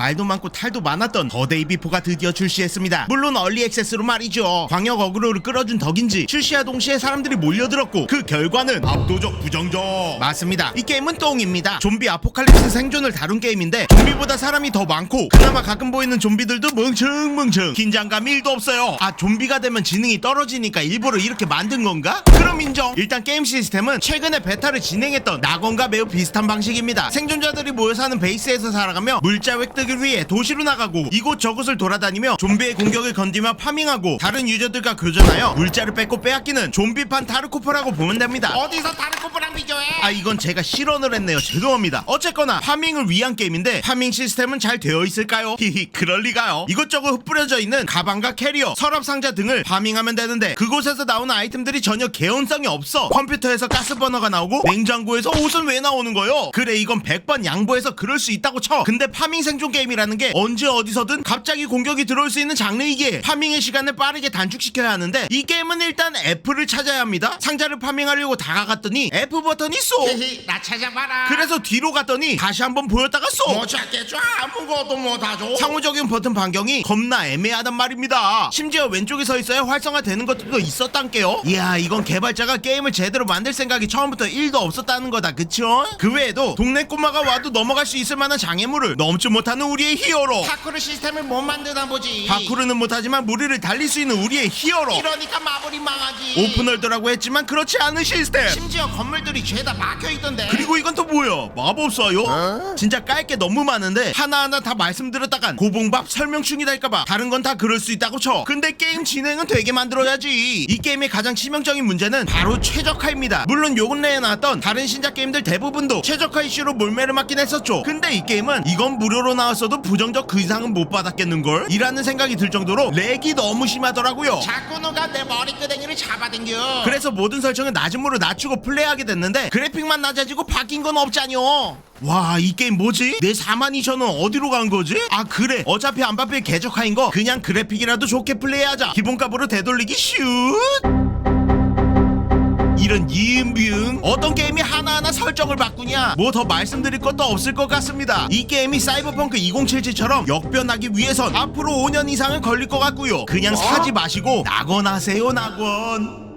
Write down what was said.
말도 많고 탈도 많았던 더데이 비포가 드디어 출시했습니다. 물론 얼리 액세스로 말이죠. 광역 어그로를 끌어준 덕인지 출시와 동시에 사람들이 몰려들었고 그 결과는 압도적 부정적. 맞습니다. 이 게임은 똥입니다. 좀비 아포칼립스 생존을 다룬 게임인데 좀비보다 사람이 더 많고 그나마 가끔 보이는 좀비들도 멍청멍청 긴장감 1도 없어요. 아 좀비가 되면 지능이 떨어지니까 일부러 이렇게 만든 건가? 그럼 인정. 일단 게임 시스템은 최근에 베타를 진행했던 낙원과 매우 비슷한 방식입니다. 생존자들이 모여 사는 베이스에서 살아가며 물자 획득 을 위해 도시로 나가고 이곳 저곳을 돌아다니며 좀비의 공격을 건디며 파밍하고 다른 유저들과 교전하여 물자를 뺏고 빼앗기는 좀비판 타르코프라고 보면 됩니다. 어디서 다르코프랑 비교해? 아 이건 제가 실언을 했네요 죄송합니다 어쨌거나 파밍을 위한 게임인데 파밍 시스템은 잘 되어 있을까요? 히히 그럴 리가요 이것저것 흩뿌려져 있는 가방과 캐리어 서랍 상자 등을 파밍하면 되는데 그곳에서 나오는 아이템들이 전혀 개연성이 없어 컴퓨터에서 가스버너가 나오고 냉장고에서 옷은 왜 나오는 거요? 그래 이건 100번 양보해서 그럴 수 있다고 쳐 근데 파밍 생존 게임 이라는 게 언제 어디서든 갑자기 공격이 들어올 수 있는 장르이기에 파밍의 시간을 빠르게 단축시켜야 하는데 이 게임은 일단 F를 찾아야 합니다. 상자를 파밍하려고 다가갔더니 F 버튼이 쏘. 히히 나 찾아봐라. 그래서 뒤로 갔더니 다시 한번 보였다가 쏘. 못 찾겠죠? 아무것도 못하죠 상호적인 버튼 반경이 겁나 애매하단 말입니다. 심지어 왼쪽에 서 있어야 활성화되는 것도 있었단게요. 이야 이건 개발자가 게임을 제대로 만들 생각이 처음부터 1도 없었다는 거다 그쵸? 그 외에도 동네 꼬마가 와도 넘어갈 수 있을 만한 장애물을 넘지 못하는 우리의 히어로 파쿠르 시스템을 못 만드나 보지 바쿠르는 못하지만 무리를 달릴 수 있는 우리의 히어로 이러니까 마블이 망하지 오픈월드라고 했지만 그렇지 않은 시스템 심지어 건물들이 죄다 막혀 있던데 그리고 이건 또 뭐야? 마법사요? 진짜 깔 게 너무 많은데 하나하나 다 말씀드렸다간 고봉밥 설명충이 될까봐 다른 건 다 그럴 수 있다고 쳐. 근데 게임 진행은 되게 만들어야지. 이 게임의 가장 치명적인 문제는 바로 최적화입니다. 물론 요 근래에 나왔던 다른 신작 게임들 대부분도 최적화 이슈로 몰매를 맞긴 했었죠. 근데 이 게임은 이건 무료로 나 왔어도 부정적 그 이상은 못 받았겠는걸? 이라는 생각이 들 정도로 렉이 너무 심하더라고요. 자꾸 누가 내 머리끄댕이를 잡아당겨 그래서 모든 설정을 낮음으로 낮추고 플레이하게 됐는데 그래픽만 낮아지고 바뀐 건 없잖요 와 이 게임 뭐지? 내 4만 2천원 어디로 간 거지? 아 그래 어차피 안 바뀔 개적화인 거 그냥 그래픽이라도 좋게 플레이하자 기본값으로 되돌리기 슛 이런 이음비응 어떤 게임이 하나하나 설정을 바꾸냐? 뭐 더 말씀드릴 것도 없을 것 같습니다. 이 게임이 사이버펑크 2077처럼 역변하기 위해선 앞으로 5년 이상은 걸릴 것 같고요. 그냥 사지 마시고 낙원하세요 낙원